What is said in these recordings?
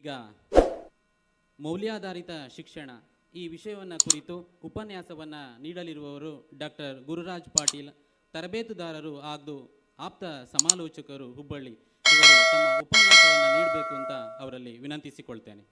ಈಗ ಮೌಲ್ಯಾಧಾರಿತ ಶಿಕ್ಷಣ ಈ ವಿಷಯವನ್ನು ಕುರಿತು ಉಪನ್ಯಾಸವನ್ನು ನೀಡಲಿರುವವರು ಡಾಕ್ಟರ್ ಗುರುರಾಜ್ ಪಾಟೀಲ್. ತರಬೇತುದಾರರು ಹಾಗೂ ಆಪ್ತ ಸಮಾಲೋಚಕರು ಹುಬ್ಬಳ್ಳಿ. ಇವರು ತಮ್ಮ ಉಪನ್ಯಾಸವನ್ನು ನೀಡಬೇಕು ಅಂತ ಅವರಲ್ಲಿ ವಿನಂತಿಸಿಕೊಳ್ತೇನೆ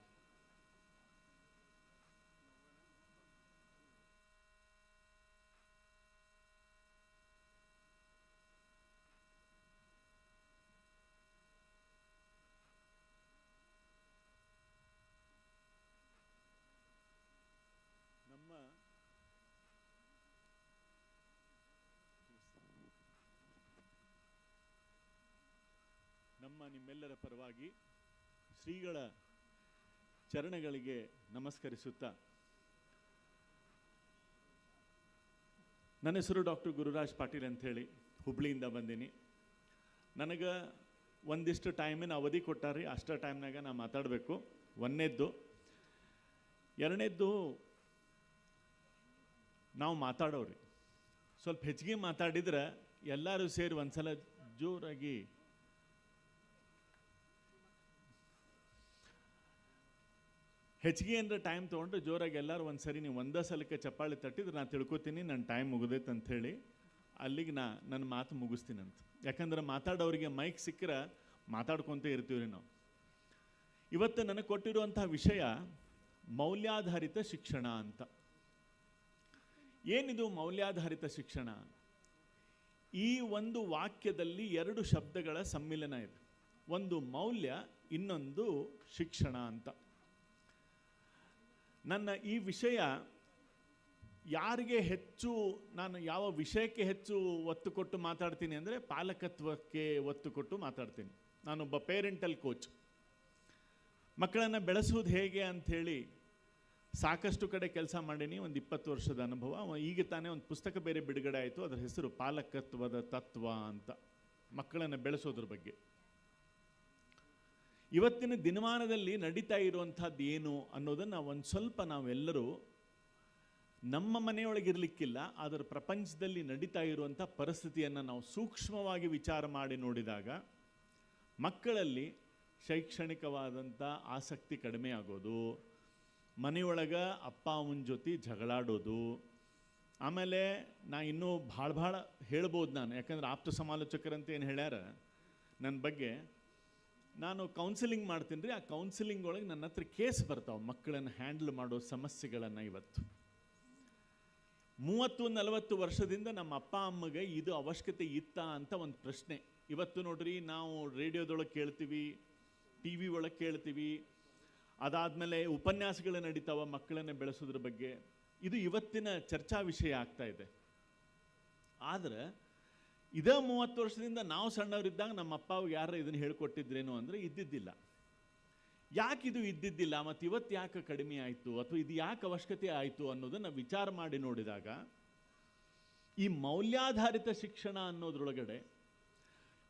ನಮ್ಮ ನಮ್ಮ ನಿಮ್ಮೆಲ್ಲರ ಪರವಾಗಿ ಶ್ರೀಗಳ ಚರಣಗಳಿಗೆ ನಮಸ್ಕರಿಸುತ್ತಾ ನನ್ನ ಹೆಸರು ಡಾಕ್ಟರ್ ಗುರುರಾಜ್ ಪಾಟೀಲ್ ಅಂಥೇಳಿ ಹುಬ್ಳಿಯಿಂದ ಬಂದೀನಿ. ನನಗೆ ಒಂದಿಷ್ಟು ಟೈಮಿನ ಅವಧಿ ಕೊಟ್ಟಾರಿ ಅಷ್ಟ ಟೈಮ್ನಾಗ ನಾನು ಮಾತಾಡಬೇಕು. ಒಂದನೇದ್ದು, ಎರಡನೇದ್ದು ನಾವು ಮಾತಾಡೋರಿ. ಸ್ವಲ್ಪ ಹೆಚ್ಚಿಗೆ ಮಾತಾಡಿದ್ರೆ ಎಲ್ಲರೂ ಸೇರಿ ಒಂದ್ಸಲ ಜೋರಾಗಿ ಹೆಚ್ಚಿಗೆ ಅಂದರೆ ಟೈಮ್ ತೊಗೊಂಡ್ರೆ ಜೋರಾಗಿ ಎಲ್ಲರೂ ಒಂದ್ಸರಿ ನೀವು ಒಂದೇ ಸಲಕ್ಕೆ ಚಪ್ಪಾಳಿ ತಟ್ಟಿದ್ರೆ ನಾನು ತಿಳ್ಕೊತೀನಿ ನನ್ನ ಟೈಮ್ ಮುಗಿದೈತೆ ಅಂಥೇಳಿ ಅಲ್ಲಿಗೆ ನಾ ನನ್ನ ಮಾತು ಮುಗಿಸ್ತೀನಂತ. ಯಾಕಂದ್ರೆ ಮಾತಾಡೋರಿಗೆ ಮೈಕ್ ಸಿಕ್ಕರೆ ಮಾತಾಡ್ಕೊತ ಇರ್ತೀವಿ ರೀ ನಾವು. ಇವತ್ತು ನನಗೆ ಕೊಟ್ಟಿರುವಂತಹ ವಿಷಯ ಮೌಲ್ಯಾಧಾರಿತ ಶಿಕ್ಷಣ ಅಂತ. ಏನಿದು ಮೌಲ್ಯಾಧಾರಿತ ಶಿಕ್ಷಣ? ಈ ಒಂದು ವಾಕ್ಯದಲ್ಲಿ ಎರಡು ಶಬ್ದಗಳ ಸಮ್ಮಿಲನ ಇದೆ. ಒಂದು ಮೌಲ್ಯ, ಇನ್ನೊಂದು ಶಿಕ್ಷಣ ಅಂತ. ನನ್ನ ಈ ವಿಷಯ ಯಾರಿಗೆ ಹೆಚ್ಚು, ನಾನು ಯಾವ ವಿಷಯಕ್ಕೆ ಹೆಚ್ಚು ಒತ್ತು ಕೊಟ್ಟು ಮಾತಾಡ್ತೀನಿ ಅಂದರೆ ಪಾಲಕತ್ವಕ್ಕೆ ಒತ್ತು ಕೊಟ್ಟು ಮಾತಾಡ್ತೀನಿ. ನಾನೊಬ್ಬ ಪೇರೆಂಟಲ್ ಕೋಚ್ ಮಕ್ಕಳನ್ನು ಬೆಳೆಸೋದು ಹೇಗೆ ಅಂಥೇಳಿ ಸಾಕಷ್ಟು ಕಡೆ ಕೆಲಸ ಮಾಡೀನಿ, ಒಂದು ಇಪ್ಪತ್ತು ವರ್ಷದ ಅನುಭವ. ಈಗ ತಾನೇ ಒಂದು ಪುಸ್ತಕ ಬೇರೆ ಬಿಡುಗಡೆ ಆಯಿತು. ಅದರ ಹೆಸರು ಪಾಲಕತ್ವದ ತತ್ವ ಅಂತ. ಮಕ್ಕಳನ್ನು ಬೆಳೆಸೋದ್ರ ಬಗ್ಗೆ. ಇವತ್ತಿನ ದಿನಮಾನದಲ್ಲಿ ನಡೀತಾ ಇರುವಂಥದ್ದು ಏನು ಅನ್ನೋದನ್ನು ಒಂದು ಸ್ವಲ್ಪ ನಾವೆಲ್ಲರೂ ನಮ್ಮ ಮನೆಯೊಳಗಿರಲಿಕ್ಕಿಲ್ಲ ಅದರ ಪ್ರಪಂಚದಲ್ಲಿ ನಡೀತಾ ಇರುವಂಥ ಪರಿಸ್ಥಿತಿಯನ್ನು ನಾವು ಸೂಕ್ಷ್ಮವಾಗಿ ವಿಚಾರ ಮಾಡಿ ನೋಡಿದಾಗ ಮಕ್ಕಳಲ್ಲಿ ಶೈಕ್ಷಣಿಕವಾದಂಥ ಆಸಕ್ತಿ ಕಡಿಮೆ ಆಗೋದು, ಮನೆಯೊಳಗೆ ಅಪ್ಪ ಅವನ ಜೊತೆ ಜಗಳಾಡೋದು, ಆಮೇಲೆ ನಾ ಇನ್ನೂ ಭಾಳ ಭಾಳ ಹೇಳ್ಬೋದು ನಾನು, ಯಾಕಂದ್ರೆ ಆಪ್ತ ಸಮಾಲೋಚಕರಂತ ಏನು ಹೇಳ್ಯಾರ ನನ್ನ ಬಗ್ಗೆ ನಾನು ಕೌನ್ಸಿಲಿಂಗ್ ಮಾಡ್ತೀನಿ ರೀ, ಆ ಕೌನ್ಸಿಲಿಂಗ್ ಒಳಗೆ ನನ್ನ ಹತ್ರ ಕೇಸ್ ಬರ್ತಾವೆ, ಮಕ್ಕಳನ್ನು ಹ್ಯಾಂಡಲ್ ಮಾಡೋ ಸಮಸ್ಯೆಗಳನ್ನು ಇವತ್ತು. ಮೂವತ್ತು, ನಲವತ್ತು ವರ್ಷದಿಂದ ನಮ್ಮ ಅಪ್ಪ, ಅಮ್ಮಗೆ ಇದು ಅವಶ್ಯಕತೆ ಇತ್ತಾ ಅಂತ ಒಂದು ಪ್ರಶ್ನೆ. ಇವತ್ತು ನೋಡ್ರಿ, ನಾವು ರೇಡಿಯೋದೊಳಗೆ ಕೇಳ್ತೀವಿ ಟಿ ವಿ ಒಳಗೆ ಕೇಳ್ತೀವಿ, ಅದಾದಮೇಲೆ ಉಪನ್ಯಾಸಗಳು ನಡೀತಾವ ಮಕ್ಕಳನ್ನು ಬೆಳೆಸೋದ್ರ ಬಗ್ಗೆ. ಇದು ಇವತ್ತಿನ ಚರ್ಚಾ ವಿಷಯ ಆಗ್ತಾ ಇದೆ. ಆದ್ರೆ ಇದೇ ಮೂವತ್ತು ವರ್ಷದಿಂದ ನಾವು ಸಣ್ಣವರಿದ್ದಾಗ ನಮ್ಮ ಅಪ್ಪ ಅವ್ರಿಗೆ ಯಾರು ಇದನ್ನು ಹೇಳ್ಕೊಟ್ಟಿದ್ರೇನು ಅಂದರೆ ಇದ್ದಿದ್ದಿಲ್ಲ. ಯಾಕೆ ಇದು ಇದ್ದಿದ್ದಿಲ್ಲ? ಮತ್ತು ಇವತ್ತು ಯಾಕೆ ಕಡಿಮೆ ಆಯಿತು? ಅಥವಾ ಇದು ಯಾಕೆ ಅವಶ್ಯಕತೆ ಆಯಿತು ಅನ್ನೋದನ್ನು ವಿಚಾರ ಮಾಡಿ ನೋಡಿದಾಗ ಈ ಮೌಲ್ಯಾಧಾರಿತ ಶಿಕ್ಷಣ ಅನ್ನೋದ್ರೊಳಗಡೆ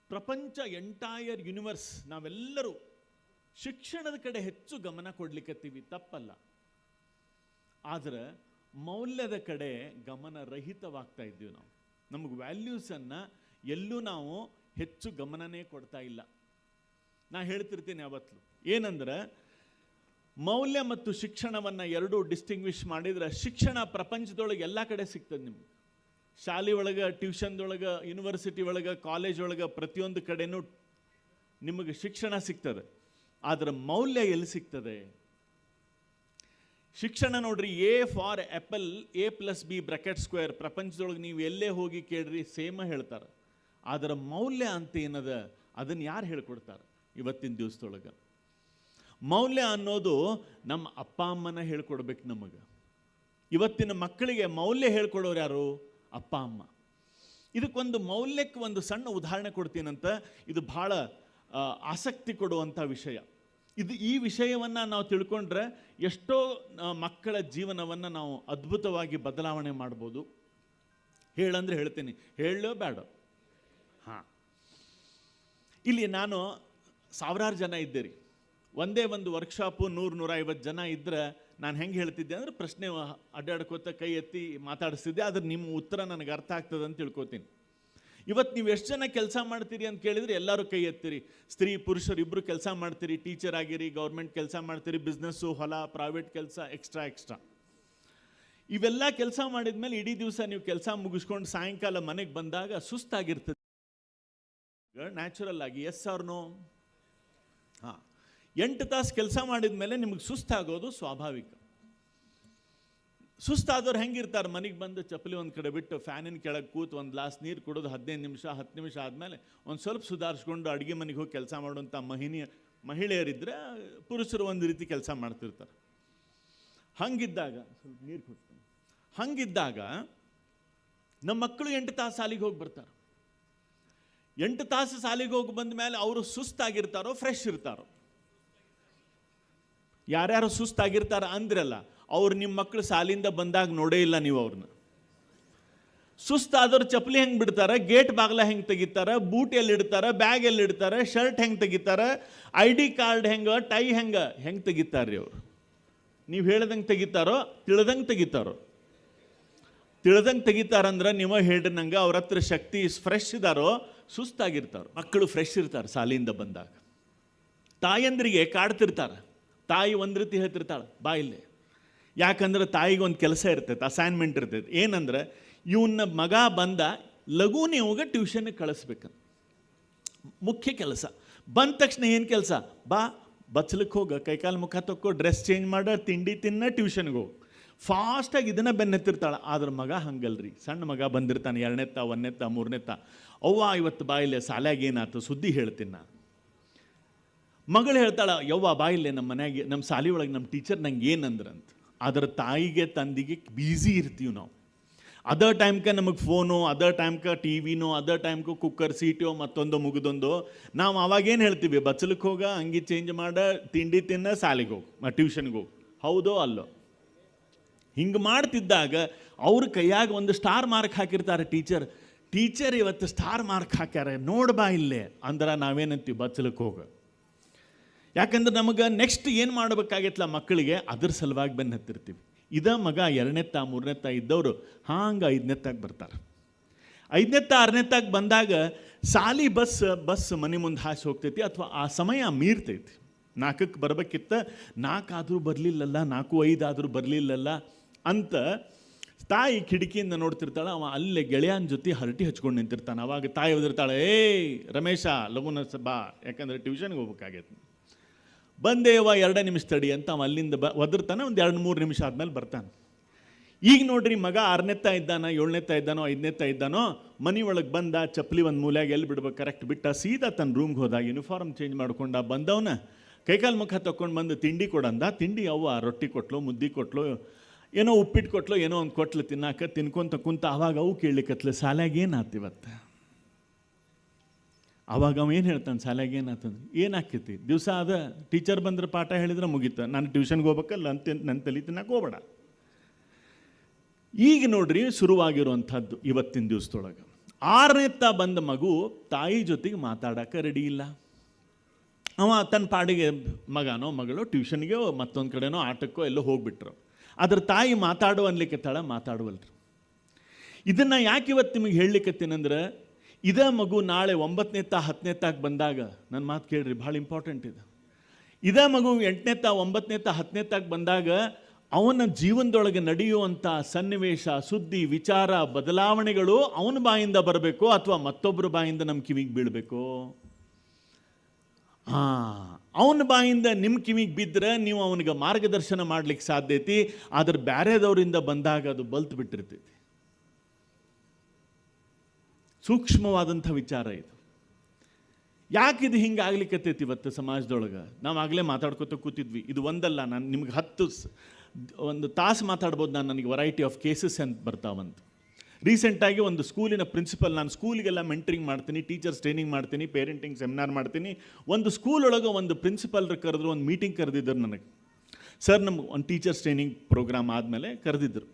ಪ್ರಪಂಚ ಎಂಟೈರ್ ಯೂನಿವರ್ಸ್ ನಾವೆಲ್ಲರೂ ಶಿಕ್ಷಣದ ಕಡೆ ಹೆಚ್ಚು ಗಮನ ಕೊಡ್ಲಿಕ್ಕತ್ತೀವಿ ತಪ್ಪಲ್ಲ. ಆದರೆ ಮೌಲ್ಯದ ಕಡೆ ಗಮನ ರಹಿತವಾಗ್ತಾ ಇದ್ದೀವಿ ನಾವು. ನಮಗೆ ವ್ಯಾಲ್ಯೂಸನ್ನು ಎಲ್ಲೂ ನಾವು ಹೆಚ್ಚು ಗಮನನೇ ಕೊಡ್ತಾ ಇಲ್ಲ. ನಾ ಹೇಳ್ತಿರ್ತೀನಿ ಯಾವತ್ತು ಏನಂದ್ರೆ, ಮೌಲ್ಯ ಮತ್ತು ಶಿಕ್ಷಣವನ್ನು ಎರಡೂ ಡಿಸ್ಟಿಂಗ್ವಿಷ್ ಮಾಡಿದ್ರೆ ಶಿಕ್ಷಣ ಪ್ರಪಂಚದೊಳಗೆ ಎಲ್ಲ ಕಡೆ ಸಿಗ್ತದೆ ನಿಮ್ಗೆ. ಶಾಲೆ ಒಳಗೆ ಟ್ಯೂಷನ್ದೊಳಗೆ ಯೂನಿವರ್ಸಿಟಿ ಒಳಗೆ ಕಾಲೇಜ್ ಒಳಗೆ ಪ್ರತಿಯೊಂದು ಕಡೆನೂ ನಿಮಗೆ ಶಿಕ್ಷಣ ಸಿಗ್ತದೆ. ಆದರೆ ಮೌಲ್ಯ ಎಲ್ಲಿ ಸಿಗ್ತದೆ? ಶಿಕ್ಷಣ ನೋಡ್ರಿ A for apple A plus B bracket square ಪ್ರಪಂಚದೊಳಗೆ ನೀವು ಎಲ್ಲೇ ಹೋಗಿ ಕೇಳ್ರಿ ಸೇಮ ಹೇಳ್ತಾರೆ. ಅದರ ಮೌಲ್ಯ ಅಂತ ಏನದ? ಅದನ್ನು ಯಾರು ಹೇಳ್ಕೊಡ್ತಾರೆ? ಇವತ್ತಿನ ದಿವಸದೊಳಗೆ. ಮೌಲ್ಯ ಅನ್ನೋದು ನಮ್ಮ ಅಪ್ಪ, ಅಮ್ಮನ ಹೇಳ್ಕೊಡ್ಬೇಕು ನಮಗೆ. ಇವತ್ತಿನ ಮಕ್ಕಳಿಗೆ ಮೌಲ್ಯ ಹೇಳ್ಕೊಡೋರು ಯಾರು? ಅಪ್ಪ, ಅಮ್ಮ. ಇದಕ್ಕೊಂದು ಮೌಲ್ಯಕ್ಕೆ ಒಂದು ಸಣ್ಣ ಉದಾಹರಣೆ ಕೊಡ್ತೀನಂತ, ಇದು ಭಾಳ ಆಸಕ್ತಿ ಕೊಡುವಂಥ ವಿಷಯ. ಇದು ಈ ವಿಷಯವನ್ನು ನಾವು ತಿಳ್ಕೊಂಡ್ರೆ ಎಷ್ಟೋ ಮಕ್ಕಳ ಜೀವನವನ್ನು ನಾವು ಅದ್ಭುತವಾಗಿ ಬದಲಾವಣೆ ಮಾಡ್ಬೋದು. ಹೇಳಂದ್ರೆ ಹೇಳ್ತೀನಿ. ಹೇಳೋ ಬೇಡ? ಹಾಂ. ಇಲ್ಲಿ ನಾನು ಸಾವಿರಾರು ಜನ ಇದ್ದೆ ರೀ ಒಂದೇ ಒಂದು ವರ್ಕ್ಶಾಪು ನೂರು ನೂರ ಐವತ್ತು ಜನ ಇದ್ದರೆ ನಾನು ಹೆಂಗೆ ಹೇಳ್ತಿದ್ದೆ ಅಂದ್ರೆ ಪ್ರಶ್ನೆ ಅಡ್ಡಾಡ್ಕೋತ ಕೈ ಎತ್ತಿ ಮಾತಾಡಿಸ್ತಿದ್ದೆ, ಆದರೆ ನಿಮ್ಮ ಉತ್ತರ ನನಗೆ ಅರ್ಥ ಆಗ್ತದೆ ಅಂತ ತಿಳ್ಕೊತೀನಿ. ಇವತ್ತು ನೀವು ಎಷ್ಟು ಜನ ಕೆಲಸ ಮಾಡ್ತೀರಿ ಅಂತ ಕೇಳಿದರೆ ಎಲ್ಲರೂ ಕೈ ಎತ್ತಿರಿ. ಸ್ತ್ರೀ, ಪುರುಷರು ಇಬ್ಬರು ಕೆಲಸ ಮಾಡ್ತೀರಿ. ಟೀಚರ್ ಆಗಿರಿ, ಗೌರ್ಮೆಂಟ್ ಕೆಲಸ ಮಾಡ್ತೀರಿ. ಬಿಸ್ನೆಸ್ಸು, ಹೊಲ ಪ್ರೈವೇಟ್ ಕೆಲಸ ಎಕ್ಸ್ಟ್ರಾ ಎಕ್ಸ್ಟ್ರಾ ಇವೆಲ್ಲ ಕೆಲಸ ಮಾಡಿದ್ಮೇಲೆ ಇಡೀ ದಿವಸ ನೀವು ಕೆಲಸ ಮುಗಿಸ್ಕೊಂಡು ಸಾಯಂಕಾಲ ಮನೆಗೆ ಬಂದಾಗ ಸುಸ್ತಾಗಿರ್ತದೆ. ನ್ಯಾಚುರಲ್ ಆಗಿ ಎಸ್ ಆರ್ ನೋ ಹಾಂ. ಎಂಟು ತಾಸು ಕೆಲಸ ಮಾಡಿದ ಮೇಲೆ ನಿಮಗೆ ಸುಸ್ತಾಗೋದು ಸ್ವಾಭಾವಿಕ. ಸುಸ್ತಾದವ್ರು ಹೆಂಗಿರ್ತಾರೆ? ಮನೆಗೆ ಬಂದು ಚಪ್ಪಲಿ ಒಂದು ಕಡೆ ಬಿಟ್ಟು ಫ್ಯಾನಿನ ಕೆಳಗೆ ಕೂತು ಒಂದು ಗ್ಲಾಸ್ ನೀರು ಕುಡಿದು ಹದಿನೈದು ನಿಮಿಷ, ಹತ್ತು ನಿಮಿಷ ಆದಮೇಲೆ ಒಂದು ಸ್ವಲ್ಪ ಸುಧಾರಿಸ್ಕೊಂಡು ಅಡುಗೆ ಮನೆಗೆ ಹೋಗಿ ಕೆಲಸ ಮಾಡುವಂಥ ಮಹಿನಿಯ ಮಹಿಳೆಯರಿದ್ದರೆ ಪುರುಷರು ಒಂದು ರೀತಿ ಕೆಲಸ ಮಾಡ್ತಿರ್ತಾರೆ. ಹಂಗಿದ್ದಾಗ, ಸ್ವಲ್ಪ ನೀರು ಕೊಡ್ತೀನಿ. ಹಂಗಿದ್ದಾಗ ನಮ್ಮ ಮಕ್ಕಳು ಎಂಟು ತಾಸು ಸಾಲಿಗೆ ಹೋಗಿ ಬರ್ತಾರೆ. ಎಂಟು ತಾಸು ಸಾಲಿಗೆ ಹೋಗಿ ಬಂದ ಮೇಲೆ ಅವರು ಸುಸ್ತಾಗಿರ್ತಾರೋ, ಫ್ರೆಶ್ ಇರ್ತಾರೋ? ಯಾರ್ಯಾರು ಸುಸ್ತಾಗಿರ್ತಾರ ಅಂದ್ರಲ್ಲ ಅವ್ರು ನಿಮ್ಮ ಮಕ್ಕಳು ಸಾಲಿಂದ ಬಂದಾಗ ನೋಡೇ ಇಲ್ಲ ನೀವು ಅವ್ರನ್ನ ಸುಸ್ತಾದವ್ರು ಚಪ್ಪಲಿ ಹೆಂಗೆ ಬಿಡ್ತಾರೆ? ಗೇಟ್ ಬಾಗ್ಲ ಹೆಂಗೆ ತೆಗಿತಾರೆ? ಬೂಟ್ ಎಲ್ಲಿ ಇಡ್ತಾರೆ? ಬ್ಯಾಗ್ ಎಲ್ಲಿ ಇಡ್ತಾರೆ? ಶರ್ಟ್ ಹೆಂಗೆ ತೆಗಿತಾರೆ? ಐ ಡಿ ಕಾರ್ಡ್ ಹೆಂಗೆ? ಟೈ ಹೆಂಗೆ? ಹೆಂಗೆ ತೆಗಿತಾರೆ ಅವ್ರು? ನೀವು ಹೇಳ್ದಂಗೆ ತೆಗಿತಾರೋ? ತಿಳ್ದಂಗೆ ತೆಗಿತಾರೋ? ತಿಳ್ದಂಗೆ ತೆಗಿತಾರಂದ್ರೆ ನೀವು ಹೇಳ್ರಿ ನಂಗೆ, ಅವ್ರ ಹತ್ರ ಶಕ್ತಿ ಫ್ರೆಶ್ ಇದಾರೋ, ಸುಸ್ತಾಗಿರ್ತಾರೋ. ಮಕ್ಕಳು ಫ್ರೆಶ್ ಇರ್ತಾರೆ ಸಾಲಿಂದ ಬಂದಾಗ. ತಾಯಂದ್ರಿಗೆ ಕಾಡ್ತಿರ್ತಾರೆ. ತಾಯಿ ಒಂದು ರೀತಿ ಹೇಳ್ತಿರ್ತಾಳೆ ಬಾಯಿಲ್ಲೇ ಯಾಕಂದ್ರೆ ತಾಯಿಗೆ ಒಂದು ಕೆಲಸ ಇರ್ತೈತೆ ಅಸೈನ್ಮೆಂಟ್ ಇರ್ತೈತೆ. ಏನಂದ್ರೆ ಇವನ್ನ ಮಗ ಬಂದ ಲಘು ನೀವಾಗ ಟ್ಯೂಷನ್ಗೆ ಕಳಿಸ್ಬೇಕಂತ. ಮುಖ್ಯ ಕೆಲಸ. ಬಂದ ತಕ್ಷಣ ಏನು ಕೆಲಸ? ಬಾ ಬಚ್ಚಲಕ್ಕೆ ಹೋಗ, ಕೈಕಾಲು ಮುಖ ತಕ್ಕೋ ಡ್ರೆಸ್ ಚೇಂಜ್ ಮಾಡ, ತಿಂಡಿ ತಿನ್ನ ಟ್ಯೂಷನ್ಗೆ ಹೋಗು. ಫಾಸ್ಟಾಗಿ ಇದನ್ನು ಬೆನ್ನೆತ್ತಿರ್ತಾಳೆ. ಆದ್ರೆ ಮಗ ಹಂಗಲ್ರಿ. ಸಣ್ಣ ಮಗ ಬಂದಿರ್ತಾನೆ ಎರಡನೇತ್ತ ಒಂದನೇತ್ತ ಮೂರನೇತ್ತ ಅವ್ವ ಇವತ್ತು ಬಾಯಿಲೆ ಸಾಲ್ಯಾಗ ಏನಾಯ್ತು ಸುದ್ದಿ ಹೇಳ್ತೀನಿ ನಾನು. ಮಗಳು ಹೇಳ್ತಾಳೆ, ಯವ್ವ ಬಾಯಿಲೆ ನಮ್ಮ ಮನೆಯಾಗೆ ನಮ್ಮ ಸಾಲಿ ಒಳಗೆ ನಮ್ಮ ಟೀಚರ್ ನಂಗೆ ಏನಂದ್ರಂತ. ಅದರ ತಾಯಿಗೆ, ತಂದಿಗೆ ಬ್ಯುಸಿ ಇರ್ತೀವಿ ನಾವು. ಅದರ್ ಟೈಮ್ಗೆ ನಮಗೆ ಫೋನು ಅದರ್ ಟೈಮ್ಗೆ ಟಿ ವಿನೋ ಅದರ್ ಟೈಮ್ಗೆ ಕುಕ್ಕರ್ ಸೀಟೋ ಮತ್ತೊಂದು ಮುಗಿದೊಂದು. ನಾವು ಅವಾಗೇನು ಹೇಳ್ತೀವಿ? ಬಚ್ಚಲಕ್ಕೆ ಹೋಗ, ಅಂಗಿ ಚೇಂಜ್ ಮಾಡ, ತಿಂಡಿ ತಿನ್ನ ಸಾಲಿಗೆ ಹೋಗಿ ಟ್ಯೂಷನ್ಗೆ ಹೋಗಿ. ಹೌದೋ ಅಲ್ಲೋ? ಹಿಂಗೆ ಮಾಡ್ತಿದ್ದಾಗ ಅವ್ರ ಕೈಯಾಗ ಒಂದು ಸ್ಟಾರ್ ಮಾರ್ಕ್ ಹಾಕಿರ್ತಾರೆ ಟೀಚರ್ ಟೀಚರ್ ಇವತ್ತು ಸ್ಟಾರ್ ಮಾರ್ಕ್ ಹಾಕ್ಯಾರ ನೋಡ್ಬಾ ಇಲ್ಲೇ. ಅಂದ್ರೆ ನಾವೇನಂತೀವಿ ಬಚ್ಚಲಕ್ಕೆ ಹೋಗ. ಯಾಕಂದ್ರೆ ನಮಗೆ ನೆಕ್ಸ್ಟ್ ಏನು ಮಾಡಬೇಕಾಗಿತ್ತಲ್ಲ ಮಕ್ಕಳಿಗೆ? ಅದ್ರ ಸಲುವಾಗಿ ಬೆನ್ನು ಹತ್ತಿರ್ತೀವಿ. ಇದ ಮಗ ಎರಡನೇತ್ತ ಮೂರನೇತ್ತ ಇದ್ದವರು ಹಾಂಗೆ ಐದನೇತ್ತಾಗ ಬರ್ತಾರೆ. ಐದನೇತ್ತ ಆರನೇತ್ತಾಗ ಬಂದಾಗ ಸಾಲಿ ಬಸ್ ಬಸ್ ಮನೆ ಮುಂದೆ ಹಾಸಿ ಹೋಗ್ತೈತಿ ಅಥವಾ ಆ ಸಮಯ ಮೀರ್ತೈತಿ. ನಾಲ್ಕಕ್ಕೆ ಬರ್ಬೇಕಿತ್ತ ನಾಲ್ಕಾದರೂ ಬರಲಿಲ್ಲಲ್ಲ ನಾಲ್ಕು ಐದಾದರೂ ಬರಲಿಲ್ಲಲ್ಲ ಅಂತ ತಾಯಿ ಕಿಟಕಿಯಿಂದ ನೋಡ್ತಿರ್ತಾಳೆ, ಅವ ಅಲ್ಲೇ ಗೆಳೆಯನ ಜೊತೆ ಹರಟಿ ಹಚ್ಕೊಂಡು ನಿಂತಿರ್ತಾನೆ. ಅವಾಗ ತಾಯಿ ಓದಿರ್ತಾಳೆ ಏಯ್ ರಮೇಶ, ಲಗುನ ಸ ಬಾ. ಯಾಕಂದರೆ ಟ್ಯೂಷನ್ಗೆ ಹೋಗ್ಬೇಕಾಗೈತೆ. ಬಂದೇವ ಎರಡೇ ನಿಮಿಷ ತಡಿ ಅಂತ ಅವ ಅಲ್ಲಿಂದ ಬ ಒದರ್ತಾನೆ ಒಂದು ಎರಡು ಮೂರು ನಿಮಿಷ ಆದಮೇಲೆ ಬರ್ತಾನೆ. ಈಗ ನೋಡ್ರಿ ಮಗ ಆರನೇತ್ತ ಇದ್ದಾನ, ಏಳನೇತ್ತ ಇದ್ದಾನೋ, ಐದನೇತ್ತ ಇದ್ದಾನೋ, ಮನೆ ಒಳಗೆ ಬಂದ ಚಪ್ಪಲಿ ಒಂದು ಮೂಲೆಗೆ ಎಲ್ಲಿ ಬಿಡ್ಬೇಕು? ಕರೆಕ್ಟ್ ಬಿಟ್ಟ ಸೀದಾ ತನ್ನ ರೂಮ್ಗೆ ಹೋದಾಗ ಯೂನಿಫಾರ್ಮ್ ಚೇಂಜ್ ಮಾಡ್ಕೊಂಡ ಬಂದವನ. ಕೈಕಾಲು ಮುಖ ತಕೊಂಡು ಬಂದು ತಿಂಡಿ ಕೊಡಂದ. ತಿಂಡಿ ಅವ್ವ ರೊಟ್ಟಿ ಕೊಟ್ಲು, ಮುದ್ದೆ ಕೊಟ್ಲು, ಏನೋ ಉಪ್ಪಿಟ್ಟು ಕೊಟ್ಲು, ಏನೋ ಒಂದು ಕೊಟ್ಲು ತಿನ್ನಾಕ, ತಿನ್ಕೊಂತ ಕುಂತ ಅವಾಗ ಅವು ಕೇಳಲಿಕ್ಕತ್ಲು ಸಾಲ್ಯಾಗ ಏನಾತು ಇವತ್ತು? ಅವಾಗ ಅವ ಏನು ಹೇಳ್ತಾನೆ ಶಾಲೆಗೆ ಏನಾಗ್ತದೆ ಏನಾಗ್ತೈತಿ ದಿವಸ ಅದ ಟೀಚರ್ ಬಂದ್ರೆ ಪಾಠ ಹೇಳಿದ್ರೆ ಮುಗೀತು. ನಾನು ಟ್ಯೂಷನ್ಗೆ ಹೋಗ್ಬೇಕಲ್ಲ ಅಂತ ನನ್ನ ತಲೆ ತಿನ್ನಕ್ಕೆ ಹೋಗ್ಬೇಡ. ಈಗ ನೋಡ್ರಿ ಶುರುವಾಗಿರುವಂಥದ್ದು ಇವತ್ತಿನ ದಿವಸದೊಳಗೆ. ಆರನೇತ್ತ ಬಂದ ಮಗು ತಾಯಿ ಜೊತೆಗೆ ಮಾತಾಡಕ್ಕೆ ರೆಡಿ ಇಲ್ಲ. ಅವ ತನ್ನ ಪಾಡಿಗೆ ಮಗನೋ, ಮಗಳು ಟ್ಯೂಷನ್ಗೆ ಮತ್ತೊಂದು ಕಡೆನೋ, ಆಟಕ್ಕೋ, ಎಲ್ಲೋ ಹೋಗ್ಬಿಟ್ರು. ಅದ್ರ ತಾಯಿ ಮಾತಾಡು ಅನ್ಲಿಕ್ಕೆ ತಳ ಮಾತಾಡುವಲ್ರಿ. ಇದನ್ನು ಯಾಕೆ ಇವತ್ತು ನಿಮಗೆ ಹೇಳಲಿಕ್ಕತ್ತೀನಂದ್ರೆ ಇದೇ ಮಗು ನಾಳೆ ಒಂಬತ್ತನೇ ತಾ, ಹತ್ತನೇ ಹತ್ತನೇತ್ತಾಗ ಬಂದಾಗ ನನ್ನ ಮಾತು ಕೇಳ್ರಿ, ಭಾಳ ಇಂಪಾರ್ಟೆಂಟ್ ಇದೆ. ಇದೇ ಮಗು ಎಂಟನೇ ತಾ ಒಂಬತ್ತನೇತಾ ಹತ್ತನೇತ್ತಾಗ ಬಂದಾಗ, ಅವನ ಜೀವನದೊಳಗೆ ನಡೆಯುವಂಥ ಸನ್ನಿವೇಶ, ಸುದ್ದಿ, ವಿಚಾರ, ಬದಲಾವಣೆಗಳು ಅವನ ಬಾಯಿಂದ ಬರಬೇಕು ಅಥವಾ ಮತ್ತೊಬ್ಬರ ಬಾಯಿಂದ ನಮ್ಮ ಕಿವಿಗೆ ಬೀಳಬೇಕು? ಹಾಂ, ಅವನ ಬಾಯಿಂದ ನಿಮ್ಮ ಕಿವಿಗೆ ಬಿದ್ದರೆ ನೀವು ಅವನಿಗೆ ಮಾರ್ಗದರ್ಶನ ಮಾಡ್ಲಿಕ್ಕೆ ಸಾಧ್ಯತೆ, ಆದರೆ ಬ್ಯಾರೆದವರಿಂದ ಬಂದಾಗ ಅದು ಬಲ್ತು ಬಿಟ್ಟಿರ್ತೈತಿ. ಸೂಕ್ಷ್ಮವಾದಂಥ ವಿಚಾರ ಇದು. ಯಾಕೆ ಇದು ಹಿಂಗೆ ಆಗ್ಲಿಕ್ಕತ್ತೈತಿ ಇವತ್ತು ಸಮಾಜದೊಳಗೆ? ನಾವು ಆಗಲೇ ಮಾತಾಡ್ಕೊತ ಕೂತಿದ್ವಿ. ಇದು ಒಂದಲ್ಲ, ನಾನು ನಿಮ್ಗೆ ಹತ್ತು ಒಂದು ತಾಸು ಮಾತಾಡ್ಬೋದು ನಾನು ನನಗೆ ವೆರೈಟಿ ಆಫ್ ಕೇಸಸ್ ಅಂತ ಬರ್ತಾವಂತ. ರೀಸೆಂಟಾಗಿ ಒಂದು ಸ್ಕೂಲಿನ ಪ್ರಿನ್ಸಿಪಲ್ ನಾನು ಸ್ಕೂಲಿಗೆಲ್ಲ ಮೆಂಟ್ರಿಂಗ್ ಮಾಡ್ತೀನಿ ಟೀಚರ್ಸ್ ಟ್ರೈನಿಂಗ್ ಮಾಡ್ತೀನಿ ಪೇರೆಂಟಿಂಗ್ ಸೆಮಿನಾರ್ ಮಾಡ್ತೀನಿ. ಒಂದು ಸ್ಕೂಲ್ ಒಳಗೆ ಒಂದು ಪ್ರಿನ್ಸಿಪಲ್ರ ಕರೆದ್ರು, ಒಂದು ಮೀಟಿಂಗ್ ಕರೆದಿದ್ದರು ನನಗೆ. ಸರ್ ನಮ್ಗೆ ಒಂದು ಟೀಚರ್ಸ್ ಟ್ರೈನಿಂಗ್ ಪ್ರೋಗ್ರಾಮ್ ಆದಮೇಲೆ ಕರೆದಿದ್ದರು.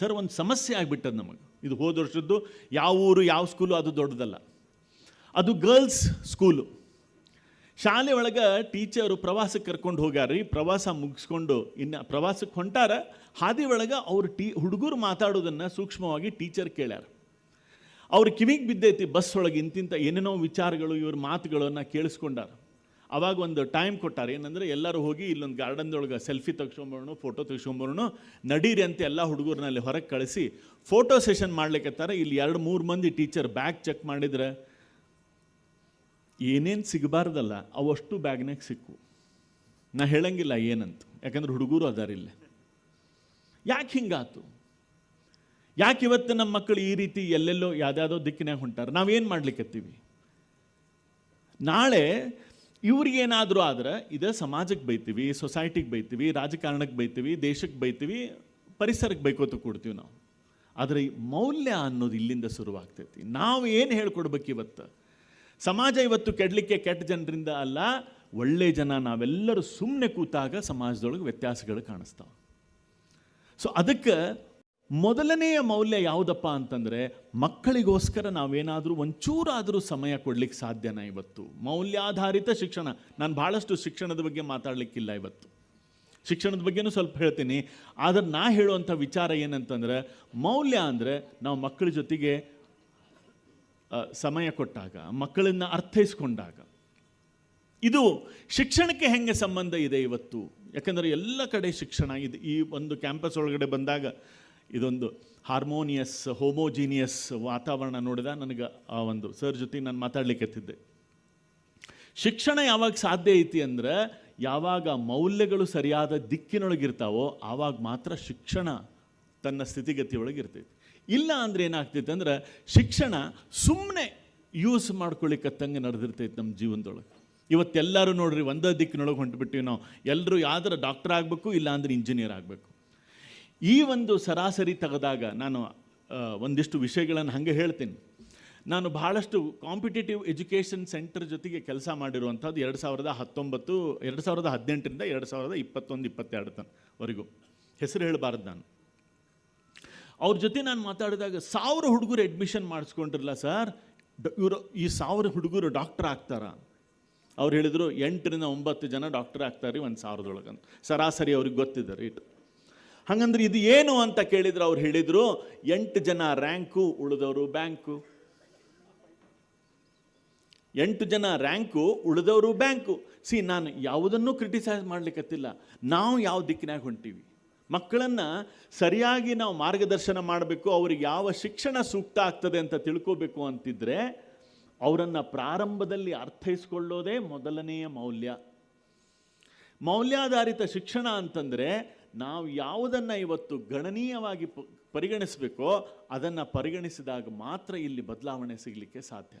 ಸರ್ ಒಂದು ಸಮಸ್ಯೆ ಆಗಿಬಿಟ್ಟದ ನಮಗೆ. ಇದು ಹೋದ ವರ್ಷದ್ದು ಯಾವ ಊರು, ಯಾವ ಸ್ಕೂಲು ಅದು ದೊಡ್ಡದಲ್ಲ. ಅದು ಗರ್ಲ್ಸ್ ಸ್ಕೂಲು ಶಾಲೆ ಒಳಗೆ ಟೀಚರು ಪ್ರವಾಸಕ್ಕೆ ಕರ್ಕೊಂಡು ಹೋಗ್ಯಾರ್ರಿ ಪ್ರವಾಸ ಮುಗಿಸ್ಕೊಂಡು ಇನ್ನು ಪ್ರವಾಸಕ್ಕೆ ಹೊಂಟಾರ, ಹಾದಿ ಒಳಗೆ ಅವ್ರು ಟೀ, ಹುಡುಗರು ಮಾತಾಡೋದನ್ನು ಸೂಕ್ಷ್ಮವಾಗಿ ಟೀಚರ್ ಕೇಳ್ಯಾರ. ಅವ್ರ ಕಿವಿಗೆ ಬಿದ್ದೈತಿ, ಬಸ್ ಒಳಗೆ ಇಂತಿಂಥ ಏನೇನೋ ವಿಚಾರಗಳು, ಇವ್ರ ಮಾತುಗಳನ್ನ ಕೇಳಿಸ್ಕೊಂಡಾರ. ಅವಾಗ ಒಂದು ಟೈಮ್ ಕೊಟ್ಟಾರೆ. ಏನಂದ್ರೆ ಎಲ್ಲರೂ ಹೋಗಿ ಇಲ್ಲೊಂದು ಗಾರ್ಡನ್ದೊಳಗೆ ಸೆಲ್ಫಿ ತೆಗ್ಸ್ಕೊಂಬರೋಣ ಫೋಟೋ ತೆಗ್ಸ್ಕೊಂಬರೋಣ, ನಡೀರಿ ಅಂತ ಎಲ್ಲ ಹುಡುಗರನ್ನಲ್ಲಿ ಹೊರಗೆ ಕಳಿಸಿ ಫೋಟೋ ಸೆಷನ್ ಮಾಡ್ಲಿಕ್ಕತ್ತಾರ ಇಲ್ಲಿ ಎರಡು, ಮೂರು ಮಂದಿ ಟೀಚರ್ ಬ್ಯಾಗ್ ಚೆಕ್ ಮಾಡಿದ್ರೆ ಏನೇನು ಸಿಗಬಾರ್ದಲ್ಲ, ಅವಷ್ಟು ಬ್ಯಾಗ್ನಾಗ ಸಿಕ್ಕು. ನಾ ಹೇಳಂಗಿಲ್ಲ ಏನಂತ. ಯಾಕಂದ್ರೆ ಹುಡುಗರು ಅದಾರಿಲ್ಲ ಯಾಕೆ ಹಿಂಗಾತು? ಯಾಕೆ ಇವತ್ತು ನಮ್ಮ ಮಕ್ಕಳು ಈ ರೀತಿ ಎಲ್ಲೆಲ್ಲೋ ಯಾವ್ದಾವುದೋ ದಿಕ್ಕಿನಾಗ ಹೊಂಟಾರ? ನಾವೇನು ಮಾಡ್ಲಿಕ್ಕತ್ತೀವಿ ನಾಳೆ ಇವ್ರಿಗೇನಾದರೂ ಆದ್ರೆ ಇದು ಸಮಾಜಕ್ಕೆ ಬೈತೀವಿ ಸೊಸೈಟಿಗೆ ಬೈತೀವಿ, ರಾಜಕಾರಣಕ್ಕೆ ಬೈತೀವಿ, ದೇಶಕ್ಕೆ ಬೈತೀವಿ, ಪರಿಸರಕ್ಕೆ ಬೈಕೋತ ಕೊಡ್ತೀವಿ ನಾವು. ಆದರೆ ಮೌಲ್ಯ ಅನ್ನೋದು ಇಲ್ಲಿಂದ ಶುರುವಾಗ್ತೈತಿ. ನಾವು ಏನು ಹೇಳ್ಕೊಡ್ಬೇಕು ಇವತ್ತು? ಸಮಾಜ ಇವತ್ತು ಕೆಡಲಿಕ್ಕೆ ಕೆಟ್ಟ ಜನರಿಂದ ಅಲ್ಲ, ಒಳ್ಳೆ ಜನ ನಾವೆಲ್ಲರೂ ಸುಮ್ಮನೆ ಕೂತಾಗ ಸಮಾಜದೊಳಗೆ ವ್ಯತ್ಯಾಸಗಳು ಕಾಣಿಸ್ತಾವೆ. ಸೊ ಅದಕ್ಕೆ ಮೊದಲನೆಯ ಮೌಲ್ಯ ಯಾವುದಪ್ಪ ಅಂತಂದರೆ, ಮಕ್ಕಳಿಗೋಸ್ಕರ ನಾವೇನಾದರೂ ಒಂಚೂರಾದರೂ ಸಮಯ ಕೊಡಲಿಕ್ಕೆ ಸಾಧ್ಯನಾ ಇವತ್ತು? ಮೌಲ್ಯಾಧಾರಿತ ಶಿಕ್ಷಣ. ನಾನು ಭಾಳಷ್ಟು ಶಿಕ್ಷಣದ ಬಗ್ಗೆ ಮಾತಾಡಲಿಕ್ಕಿಲ್ಲ ಇವತ್ತು. ಶಿಕ್ಷಣದ ಬಗ್ಗೆನೂ ಸ್ವಲ್ಪ ಹೇಳ್ತೀನಿ. ಆದರೆ ನಾ ಹೇಳುವಂಥ ವಿಚಾರ ಏನಂತಂದರೆ, ಮೌಲ್ಯ ಅಂದರೆ ನಾವು ಮಕ್ಕಳ ಜೊತೆಗೆ ಸಮಯ ಕೊಟ್ಟಾಗ, ಮಕ್ಕಳನ್ನ ಅರ್ಥೈಸ್ಕೊಂಡಾಗ. ಇದು ಶಿಕ್ಷಣಕ್ಕೆ ಹೆಂಗೆ ಸಂಬಂಧ ಇದೆ ಇವತ್ತು? ಯಾಕಂದರೆ ಎಲ್ಲ ಕಡೆ ಶಿಕ್ಷಣ ಇದು. ಈ ಒಂದು ಕ್ಯಾಂಪಸ್ ಒಳಗಡೆ ಬಂದಾಗ ಇದೊಂದು ಹಾರ್ಮೋನಿಯಸ್, ಹೋಮೋಜಿನಿಯಸ್ ವಾತಾವರಣ ನೋಡಿದ ನನಗೆ ಆ ಒಂದು ಸರ್ ಜೊತೆ ನಾನು ಮಾತಾಡ್ಲಿಕ್ಕತ್ತಿದ್ದೆ ಶಿಕ್ಷಣ ಯಾವಾಗ ಸಾಧ್ಯ ಐತಿ ಅಂದ್ರೆ ಯಾವಾಗ ಮೌಲ್ಯಗಳು ಸರಿಯಾದ ದಿಕ್ಕಿನೊಳಗಿರ್ತಾವೋ ಆವಾಗ ಮಾತ್ರ ಶಿಕ್ಷಣ ತನ್ನ ಸ್ಥಿತಿಗತಿಯೊಳಗೆ ಇರ್ತೈತಿ. ಇಲ್ಲ ಅಂದ್ರೆ ಏನಾಗ್ತೈತೆ ಅಂದ್ರೆ ಶಿಕ್ಷಣ ಸುಮ್ಮನೆ ಯೂಸ್ ಮಾಡ್ಕೊಳ್ಳಿಕ್ಕತ್ತಂಗೆ ನಡೆದಿರ್ತೈತೆ ನಮ್ಮ ಜೀವನದೊಳಗೆ. ಇವತ್ತೆಲ್ಲರೂ ನೋಡ್ರಿ ಒಂದೇ ದಿಕ್ಕಿನೊಳಗೆ ಹೊಂಟ್ಬಿಟ್ಟಿವಿ ನಾವು. ಎಲ್ಲರೂ ಯಾವ್ದಾರ ಡಾಕ್ಟರ್ ಆಗಬೇಕು ಇಲ್ಲಾಂದ್ರೆ ಇಂಜಿನಿಯರ್ ಆಗಬೇಕು. ಈ ಒಂದು ಸರಾಸರಿ ತೆಗೆದಾಗ ನಾನು ಒಂದಿಷ್ಟು ವಿಷಯಗಳನ್ನು ಹಾಗೆ ಹೇಳ್ತೀನಿ. ನಾನು ಬಹಳಷ್ಟು ಕಾಂಪಿಟೇಟಿವ್ ಎಜುಕೇಷನ್ ಸೆಂಟರ್ ಜೊತೆಗೆ ಕೆಲಸ ಮಾಡಿರುವಂಥದ್ದು ಎರಡು ಸಾವಿರದ ಹತ್ತೊಂಬತ್ತು, ಎರಡು ಸಾವಿರದ ಹದಿನೆಂಟರಿಂದ ಎರಡು ಸಾವಿರದ ಇಪ್ಪತ್ತೊಂದು, ಇಪ್ಪತ್ತೆರಡು ತನವರೆಗೂ ಹೆಸರು ಹೇಳಬಾರ್ದು ನಾನು. ಅವ್ರ ಜೊತೆ ನಾನು ಮಾತಾಡಿದಾಗ ಸಾವಿರ ಹುಡುಗರು ಅಡ್ಮಿಷನ್ ಮಾಡಿಸ್ಕೊಂಡಿರಲ್ಲ ಸರ್ ಇವರು ಈ ಸಾವಿರ ಹುಡುಗರು ಡಾಕ್ಟರ್ ಆಗ್ತಾರ? ಅವ್ರು ಹೇಳಿದರು, ಎಂಟರಿಂದ ಒಂಬತ್ತು ಜನ ಡಾಕ್ಟರ್ ಆಗ್ತಾರೆ ಒಂದು ಸಾವಿರದೊಳಗೆ ಅಂತ ಸರಾಸರಿ ಅವ್ರಿಗೆ ಗೊತ್ತಿದೆ ರೇಟ್ ಹಾಗಂದ್ರೆ ಇದು ಏನು ಅಂತ ಕೇಳಿದ್ರು ಅವ್ರು ಹೇಳಿದರು, ಎಂಟು ಜನ ರ್ಯಾಂಕು ಉಳಿದವರು ಬ್ಯಾಂಕು. ಎಂಟು ಜನ ರ್ಯಾಂಕು ಉಳಿದವರು ಬ್ಯಾಂಕು. ಸಿ, ನಾನು ಯಾವುದನ್ನು ಕ್ರಿಟಿಸೈಸ್ ಮಾಡಲಿಕ್ಕತ್ತಿಲ್ಲ. ನಾವು ಯಾವ ದಿಕ್ಕಿನಾಗ ಹೊಂಟೀವಿ? ಮಕ್ಕಳನ್ನು ಸರಿಯಾಗಿ ನಾವು ಮಾರ್ಗದರ್ಶನ ಮಾಡಬೇಕು, ಅವ್ರಿಗೆ ಯಾವ ಶಿಕ್ಷಣ ಸೂಕ್ತ ಆಗ್ತದೆ ಅಂತ ತಿಳ್ಕೋಬೇಕು ಅಂತಿದ್ರೆ, ಅವರನ್ನು ಪ್ರಾರಂಭದಲ್ಲಿ ಅರ್ಥೈಸ್ಕೊಳ್ಳೋದೇ ಮೊದಲನೆಯ ಮೌಲ್ಯ. ಮೌಲ್ಯಾಧಾರಿತ ಶಿಕ್ಷಣ ಅಂತಂದರೆ ನಾವು ಯಾವುದನ್ನು ಇವತ್ತು ಗಣನೀಯವಾಗಿ ಪರಿಗಣಿಸಬೇಕೋ ಅದನ್ನು ಪರಿಗಣಿಸಿದಾಗ ಮಾತ್ರ ಇಲ್ಲಿ ಬದಲಾವಣೆ ಸಿಗಲಿಕ್ಕೆ ಸಾಧ್ಯ.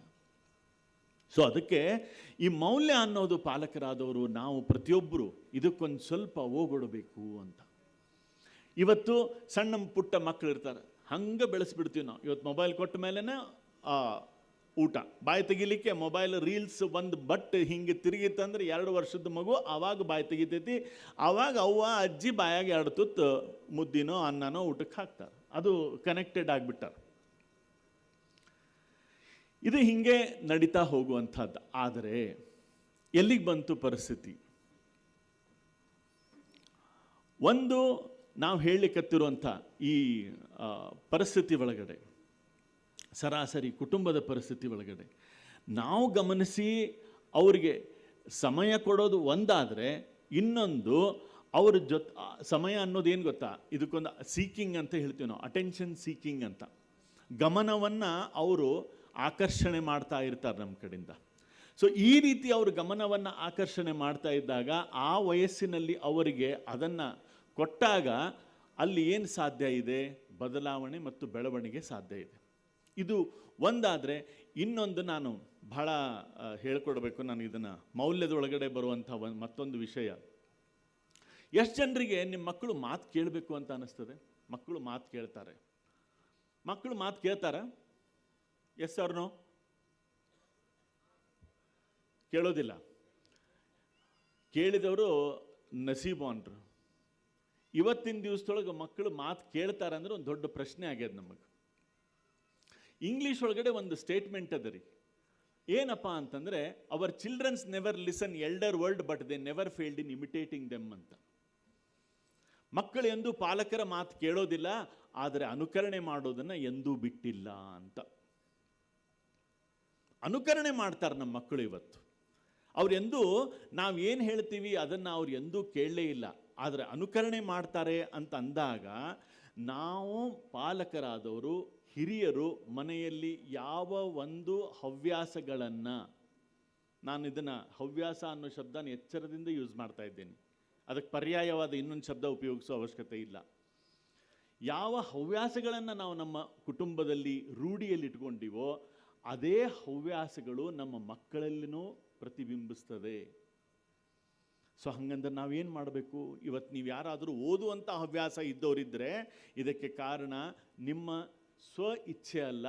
ಸೊ ಅದಕ್ಕೆ ಈ ಮೌಲ್ಯ ಅನ್ನೋದು ಪಾಲಕರಾದವರು, ನಾವು ಪ್ರತಿಯೊಬ್ಬರು ಇದಕ್ಕೊಂದು ಸ್ವಲ್ಪ ಓಗೊಡಬೇಕು ಅಂತ. ಇವತ್ತು ಸಣ್ಣ ಪುಟ್ಟ ಮಕ್ಕಳು ಇರ್ತಾರೆ ಹಂಗೆ ಬೆಳೆಸ್ಬಿಡ್ತೀವಿ ನಾವು. ಇವತ್ತು ಮೊಬೈಲ್ ಕೊಟ್ಟ ಮೇಲೇ ಊಟ. ಬಾಯಿ ತೆಗಿಲಿಕ್ಕೆ ಮೊಬೈಲ್ ರೀಲ್ಸ್ ಒಂದು ಬಟ್ ಹಿಂಗೆ ತಿರುಗಿತ್ತಂದ್ರೆ ಎರಡು ವರ್ಷದ ಮಗು ಆವಾಗ ಬಾಯಿ ತೆಗಿತೈತಿ. ಆವಾಗ ಅವ್ವ ಅಜ್ಜಿ ಬಾಯಾಗ ಎರಡು ತುತ್ತು ಮುದ್ದಿನೋ, ಅನ್ನನೋ ಊಟಕ್ಕೆ ಹಾಕ್ತಾರೆ. ಅದು ಕನೆಕ್ಟೆಡ್ ಆಗಿಬಿಟ್ಟಾರೆ. ಇದು ಹಿಂಗೆ ನಡೀತಾ ಹೋಗುವಂಥದ್ದು. ಆದರೆ ಎಲ್ಲಿಗೆ ಬಂತು ಪರಿಸ್ಥಿತಿ? ಒಂದು, ನಾವು ಹೇಳಲಿಕ್ಕತ್ತಿರುವಂಥ ಈ ಪರಿಸ್ಥಿತಿ ಒಳಗಡೆ. ಸರಾಸರಿ ಕುಟುಂಬದ ಪರಿಸ್ಥಿತಿ ಒಳಗಡೆ. ನಾವು ಗಮನಿಸಿ ಅವರಿಗೆ ಸಮಯ ಕೊಡೋದು ಒಂದಾದರೆ ಇನ್ನೊಂದು ಅವ್ರ ಜೊತೆ ಸಮಯ ಅನ್ನೋದು ಏನು ಗೊತ್ತಾ? ಇದಕ್ಕೊಂದು ಸೀಕಿಂಗ್ ಅಂತ ಹೇಳ್ತೀವಿ ನಾವು ಅಟೆನ್ಷನ್ ಸೀಕಿಂಗ್ ಅಂತ. ಗಮನವನ್ನು ಅವರು ಆಕರ್ಷಣೆ ಮಾಡ್ತಾ ಇರ್ತಾರೆ ನಮ್ಮ ಕಡೆಯಿಂದ. ಸೊ ಈ ರೀತಿ ಅವರು ಗಮನವನ್ನು ಆಕರ್ಷಣೆ ಮಾಡ್ತಾ ಇದ್ದಾಗ ಆ ವಯಸ್ಸಿನಲ್ಲಿ ಅವರಿಗೆ ಅದನ್ನು ಕೊಟ್ಟಾಗ ಅಲ್ಲಿ ಏನು ಸಾಧ್ಯ ಇದೆ? ಬದಲಾವಣೆ ಮತ್ತು ಬೆಳವಣಿಗೆ ಸಾಧ್ಯ ಇದೆ. ಇದು ಒಂದಾದರೆ ಇನ್ನೊಂದು ನಾನು ಬಹಳ ಹೇಳ್ಕೊಡ್ಬೇಕು ನಾನು ಇದನ್ನು. ಮೌಲ್ಯದೊಳಗಡೆ ಬರುವಂಥ ಒಂದು ಮತ್ತೊಂದು ವಿಷಯ. ಎಷ್ಟು ಜನರಿಗೆ ನಿಮ್ಮ ಮಕ್ಕಳು ಮಾತು ಕೇಳಬೇಕು ಅಂತ ಅನ್ನಿಸ್ತದೆ ಮಕ್ಕಳು ಮಾತು ಕೇಳ್ತಾರೆ. ಮಕ್ಕಳು ಮಾತು ಕೇಳ್ತಾರ? Yes no? ಕೇಳೋದಿಲ್ಲ. ಕೇಳಿದವರು ನಸೀಬಾನ್ರು ಇವತ್ತಿನ ದಿವಸದೊಳಗೆ ಮಕ್ಕಳು ಮಾತು ಕೇಳ್ತಾರೆ ಅಂದ್ರೆ ಒಂದು ದೊಡ್ಡ ಪ್ರಶ್ನೆ ಆಗ್ಯದ ನಮಗೆ. ಇಂಗ್ಲೀಷ್ ಒಳಗಡೆ ಒಂದು ಸ್ಟೇಟ್ಮೆಂಟ್ ಅದ ರೀ. ಏನಪ್ಪ ಅಂತಂದ್ರೆ our childrens never listen elder world but they never failed in imitating them ಅಂತ. ಮಕ್ಕಳು ಎಂದೂ ಪಾಲಕರ ಮಾತು ಕೇಳೋದಿಲ್ಲ, ಆದರೆ ಅನುಕರಣೆ ಮಾಡೋದನ್ನ ಎಂದೂ ಬಿಟ್ಟಿಲ್ಲ ಅಂತ. ಅನುಕರಣೆ ಮಾಡ್ತಾರೆ ನಮ್ಮ ಮಕ್ಕಳು ಇವತ್ತು. ಅವರೆಂದೂ, ನಾವು ಏನು ಹೇಳ್ತೀವಿ ಅದನ್ನು ಅವ್ರು ಎಂದೂ ಕೇಳಲೇ ಇಲ್ಲ, ಆದರೆ ಅನುಕರಣೆ ಮಾಡ್ತಾರೆ ಅಂತ ಅಂದಾಗ, ನಾವು ಪಾಲಕರಾದವರು ಹಿರಿಯರು ಮನೆಯಲ್ಲಿ ಯಾವ ಒಂದು ಹವ್ಯಾಸಗಳನ್ನು ನಾನು ಇದನ್ನು ಹವ್ಯಾಸ ಅನ್ನೋ ಶಬ್ದನ ಎಚ್ಚರದಿಂದ ಯೂಸ್ ಮಾಡ್ತಾ ಇದ್ದೇನೆ. ಅದಕ್ಕೆ ಪರ್ಯಾಯವಾದ ಇನ್ನೊಂದು ಶಬ್ದ ಉಪಯೋಗಿಸೋ ಅವಶ್ಯಕತೆ ಇಲ್ಲ. ಯಾವ ಹವ್ಯಾಸಗಳನ್ನು ನಾವು ನಮ್ಮ ಕುಟುಂಬದಲ್ಲಿ ರೂಢಿಯಲ್ಲಿ ಇಟ್ಕೊಂಡಿವೋ ಅದೇ ಹವ್ಯಾಸಗಳು ನಮ್ಮ ಮಕ್ಕಳಲ್ಲಿನೂ ಪ್ರತಿಬಿಂಬಿಸ್ತದೆ. ಸೊ ಹಂಗಂದ್ರೆ ನಾವೇನು ಮಾಡಬೇಕು? ಇವತ್ತು ನೀವು ಯಾರಾದರೂ ಓದುವಂಥ ಹವ್ಯಾಸ ಇದ್ದವರಿದ್ದರೆ ಇದಕ್ಕೆ ಕಾರಣ ನಿಮ್ಮ ಸ್ವ ಇಚ್ಛೆ ಅಲ್ಲ,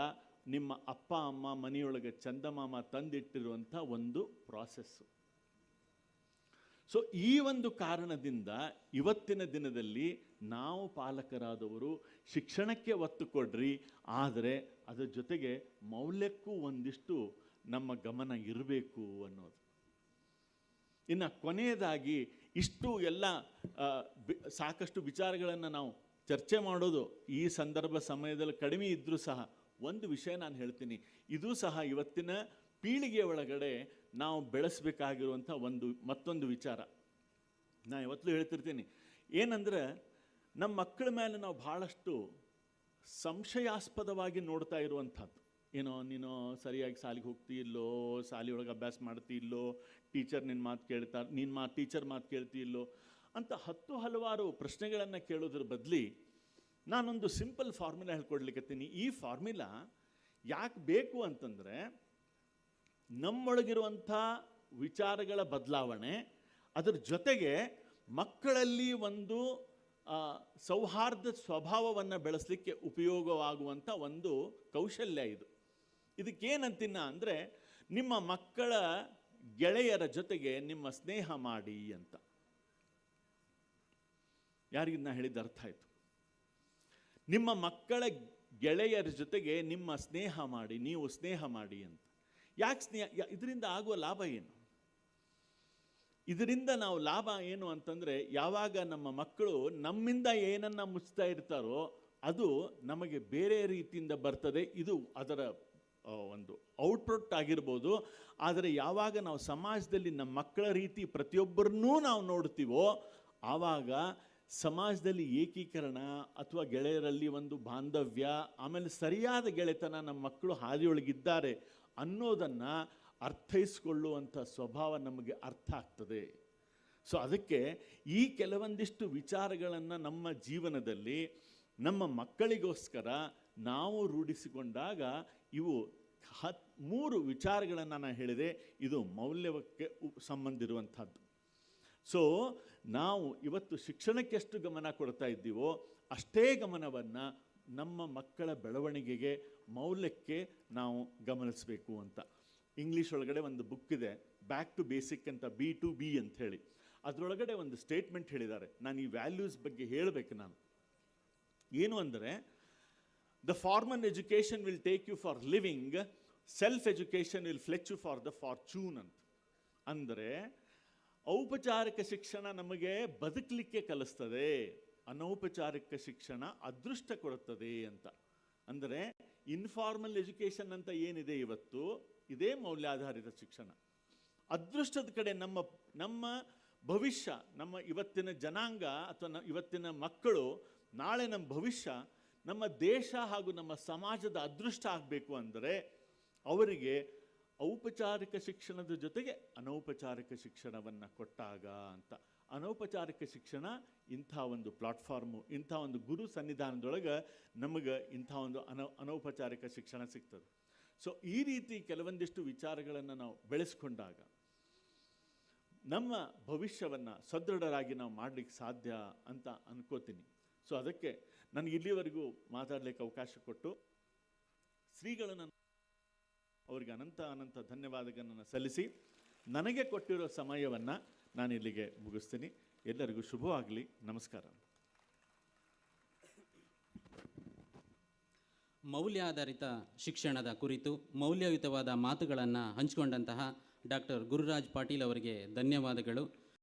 ನಿಮ್ಮ ಅಪ್ಪ, ಅಮ್ಮ, ಮನೆಯೊಳಗೆ ಚಂದಮಾಮ ತಂದಿಟ್ಟಿರುವಂಥ ಒಂದು ಪ್ರಾಸೆಸ್ಸು ಸೊ ಈ ಒಂದು ಕಾರಣದಿಂದ ಇವತ್ತಿನ ದಿನದಲ್ಲಿ ನಾವು ಪಾಲಕರಾದವರು ಶಿಕ್ಷಣಕ್ಕೆ ಒತ್ತು ಕೊಡ್ರಿ, ಆದರೆ ಅದರ ಜೊತೆಗೆ ಮೌಲ್ಯಕ್ಕೂ ಒಂದಿಷ್ಟು ನಮ್ಮ ಗಮನ ಇರಬೇಕು ಅನ್ನೋದು. ಇನ್ನು ಕೊನೆಯದಾಗಿ ಇಷ್ಟು ಎಲ್ಲ ಸಾಕಷ್ಟು ವಿಚಾರಗಳನ್ನು ನಾವು ಚರ್ಚೆ ಮಾಡೋದು ಈ ಸಂದರ್ಭ ಸಮಯದಲ್ಲಿ ಕಡಿಮೆ ಇದ್ದರೂ ಸಹ ಒಂದು ವಿಷಯ ನಾನು ಹೇಳ್ತೀನಿ. ಇದು ಸಹ ಇವತ್ತಿನ ಪೀಳಿಗೆಯ ಒಳಗಡೆ ನಾವು ಬೆಳೆಸಬೇಕಾಗಿರುವಂಥ ಒಂದು ಮತ್ತೊಂದು ವಿಚಾರ. ನಾನು ಇವತ್ತ್ಲೂ ಹೇಳ್ತಿರ್ತೀನಿ. ಏನಂದ್ರೆ ನಮ್ಮ ಮಕ್ಕಳ ಮೇಲೆ ನಾವು ಭಾಳಷ್ಟು ಸಂಶಯಾಸ್ಪದವಾಗಿ ನೋಡ್ತಾ ಇರುವಂಥದ್ದು. ಏನೋ, ನೀನು ಸರಿಯಾಗಿ ಸಾಲಿಗೆ ಹೋಗ್ತಿ ಇಲ್ಲೋ ಅಭ್ಯಾಸ ಮಾಡ್ತಿ ಇಲ್ಲೋ, ಟೀಚರ್ ನಿನ್ನ ಮಾತು ಕೇಳ್ತಾ, ನಿನ್ನ ಮಾತು ಟೀಚರ್ ಮಾತು ಕೇಳ್ತಿ ಇಲ್ಲೋ ಅಂತ ಹತ್ತು ಹಲವಾರು ಪ್ರಶ್ನೆಗಳನ್ನು ಕೇಳೋದ್ರ ಬದಲಿ ನಾನೊಂದು ಸಿಂಪಲ್ ಫಾರ್ಮುಲಾ ಹೇಳ್ಕೊಡ್ಲಿಕ್ಕತ್ತೀನಿ ಈ ಫಾರ್ಮುಲಾ ಯಾಕೆ ಬೇಕು ಅಂತಂದರೆ ನಮ್ಮೊಳಗಿರುವಂಥ ವಿಚಾರಗಳ ಬದಲಾವಣೆ, ಅದರ ಜೊತೆಗೆ ಮಕ್ಕಳಲ್ಲಿ ಒಂದು ಸೌಹಾರ್ದ ಸ್ವಭಾವವನ್ನು ಬೆಳೆಸಲಿಕ್ಕೆ ಉಪಯೋಗವಾಗುವಂಥ ಒಂದು ಕೌಶಲ್ಯ ಇದು. ಇದಕ್ಕೇನಂತಿನ್ನ ಅಂದರೆ ನಿಮ್ಮ ಮಕ್ಕಳ ಗೆಳೆಯರ ಜೊತೆಗೆ ನಿಮ್ಮ ಸ್ನೇಹ ಮಾಡಿ ಅಂತ. ಯಾರಿಗೆ ನಾ ಹೇಳಿದ ಅರ್ಥ ಆಯಿತು. ನಿಮ್ಮ ಮಕ್ಕಳ ಗೆಳೆಯರ ಜೊತೆಗೆ ನಿಮ್ಮ ಸ್ನೇಹ ಮಾಡಿ, ನೀವು ಸ್ನೇಹ ಮಾಡಿ ಅಂತ. ಯಾಕೆ ಸ್ನೇಹ ಇದರಿಂದ ಆಗುವ ಲಾಭ ಏನು? ಇದರಿಂದ ನಾವು ಲಾಭ ಏನು ಅಂತಂದರೆ ಯಾವಾಗ ನಮ್ಮ ಮಕ್ಕಳು ನಮ್ಮಿಂದ ಏನನ್ನ ಮುಚ್ತಾ ಇರ್ತಾರೋ ಅದು ನಮಗೆ ಬೇರೆ ರೀತಿಯಿಂದ ಬರ್ತದೆ. ಇದು ಅದರ ಒಂದು ಔಟ್ಪುಟ್ ಆಗಿರ್ಬೋದು. ಆದರೆ ಯಾವಾಗ ನಾವು ಸಮಾಜದಲ್ಲಿ ನಮ್ಮ ಮಕ್ಕಳ ರೀತಿ ಪ್ರತಿಯೊಬ್ಬರನ್ನೂ ನಾವು ನೋಡ್ತೀವೋ, ಆವಾಗ ಸಮಾಜದಲ್ಲಿ ಏಕೀಕರಣ ಅಥವಾ ಗೆಳೆಯರಲ್ಲಿ ಒಂದು ಬಾಂಧವ್ಯ, ಆಮೇಲೆ ಸರಿಯಾದ ಗೆಳೆತನ ನಮ್ಮ ಮಕ್ಕಳು ಹಾದಿಯೊಳಗಿದ್ದಾರೆ ಅನ್ನೋದನ್ನು ಅರ್ಥೈಸ್ಕೊಳ್ಳುವಂಥ ಸ್ವಭಾವ ನಮಗೆ ಅರ್ಥ ಆಗ್ತದೆ. ಸೊ ಅದಕ್ಕೆ ಈ ಕೆಲವೊಂದಿಷ್ಟು ವಿಚಾರಗಳನ್ನು ನಮ್ಮ ಜೀವನದಲ್ಲಿ, ನಮ್ಮ ಮಕ್ಕಳಿಗೋಸ್ಕರ ನಾವು ರೂಢಿಸಿಕೊಂಡಾಗ ಇವು ಹತ್ ಮೂರು ವಿಚಾರಗಳನ್ನು ನಾನು ಹೇಳಿದೆ. ಇದು ಮೌಲ್ಯಕ್ಕೆ ಸಂಬಂಧಿರುವಂಥದ್ದು. ಸೊ ನಾವು ಇವತ್ತು ಶಿಕ್ಷಣಕ್ಕೆ ಎಷ್ಟು ಗಮನ ಕೊಡ್ತಾ ಇದ್ದೀವೋ, ಅಷ್ಟೇ ಗಮನವನ್ನು ನಮ್ಮ ಮಕ್ಕಳ ಬೆಳವಣಿಗೆಗೆ, ಮೌಲ್ಯಕ್ಕೆ ನಾವು ಗಮನಿಸಬೇಕು ಅಂತ. ಇಂಗ್ಲೀಷ್ ಒಳಗಡೆ ಒಂದು ಬುಕ್ ಇದೆ ಬ್ಯಾಕ್ ಟು ಬೇಸಿಕ್ ಅಂತ ಬಿ ಟು ಬಿ ಅಂತ ಹೇಳಿ. ಅದರೊಳಗಡೆ ಒಂದು ಸ್ಟೇಟ್ಮೆಂಟ್ ಹೇಳಿದ್ದಾರೆ. ನಾನು ಈ ವ್ಯಾಲ್ಯೂಸ್ ಬಗ್ಗೆ ಹೇಳಬೇಕು ನಾನು. ಏನು ಅಂದರೆ the formal education will take you for living self education will fetch you for the fortune ಅಂತ. ಅಂದರೆ ಔಪಚಾರಿಕ ಶಿಕ್ಷಣ ನಮಗೆ ಬದುಕಲಿಕ್ಕೆ ಕಲಿಸ್ತದೆ. ಅನೌಪಚಾರಿಕ ಶಿಕ್ಷಣ ಅದೃಷ್ಟ ಕೊಡುತ್ತದೆ ಅಂತ. ಅಂದರೆ ಇನ್ಫಾರ್ಮಲ್ ಎಜುಕೇಷನ್ ಅಂತ ಏನಿದೆ ಇವತ್ತು? ಇದೇ ಮೌಲ್ಯಾಧಾರಿತ ಶಿಕ್ಷಣ. ಅದೃಷ್ಟದ ಕಡೆ ನಮ್ಮ ನಮ್ಮ ಭವಿಷ್ಯ, ನಮ್ಮ ಇವತ್ತಿನ ಜನಾಂಗ ಅಥವಾ ಇವತ್ತಿನ ಮಕ್ಕಳು, ನಾಳೆ ನಮ್ಮ ಭವಿಷ್ಯ, ನಮ್ಮ ದೇಶ ಹಾಗೂ ನಮ್ಮ ಸಮಾಜದ ಅದೃಷ್ಟ ಆಗಬೇಕು ಅಂದರೆ ಅವರಿಗೆ ಔಪಚಾರಿಕ ಶಿಕ್ಷಣದ ಜೊತೆಗೆ ಅನೌಪಚಾರಿಕ ಶಿಕ್ಷಣವನ್ನು ಕೊಟ್ಟಾಗ ಅಂತ. ಅನೌಪಚಾರಿಕ ಶಿಕ್ಷಣ ಇಂಥ ಒಂದು ಪ್ಲಾಟ್ಫಾರ್ಮು ಇಂಥ ಒಂದು ಗುರು ಸನ್ನಿಧಾನದೊಳಗೆ ನಮಗೆ ಇಂಥ ಒಂದು ಅನೌ, ಅನೌಪಚಾರಿಕ ಶಿಕ್ಷಣ ಸಿಗ್ತದೆ. ಸೊ ಈ ರೀತಿ ಕೆಲವೊಂದಿಷ್ಟು ವಿಚಾರಗಳನ್ನು ನಾವು ಬೆಳೆಸ್ಕೊಂಡಾಗ ನಮ್ಮ ಭವಿಷ್ಯವನ್ನು ಸದೃಢರಾಗಿ ನಾವು ಮಾಡಲಿಕ್ಕೆ ಸಾಧ್ಯ ಅಂತ ಅನ್ಕೋತೀನಿ. ಸೊ ಅದಕ್ಕೆ ನನಗೆ ಇಲ್ಲಿವರೆಗೂ ಮಾತಾಡಲಿಕ್ಕೆ ಅವಕಾಶ ಕೊಟ್ಟು ಶ್ರೀಗಳನ್ನು ಅವರಿಗೆ ಅನಂತ ಅನಂತ ಧನ್ಯವಾದಗಳನ್ನು ಸಲ್ಲಿಸಿ ನನಗೆ ಕೊಟ್ಟಿರೋ ಸಮಯವನ್ನು ನಾನು ಇಲ್ಲಿಗೆ ಮುಗಿಸ್ತೀನಿ. ಎಲ್ಲರಿಗೂ ಶುಭವಾಗಲಿ. ನಮಸ್ಕಾರ. ಮೌಲ್ಯಾಧಾರಿತ ಶಿಕ್ಷಣದ ಕುರಿತು ಮೌಲ್ಯಯುತವಾದ ಮಾತುಗಳನ್ನು ಹಂಚಿಕೊಂಡಂತಹ ಡಾಕ್ಟರ್ ಗುರುರಾಜ್ ಪಾಟೀಲ್ ಅವರಿಗೆ ಧನ್ಯವಾದಗಳು.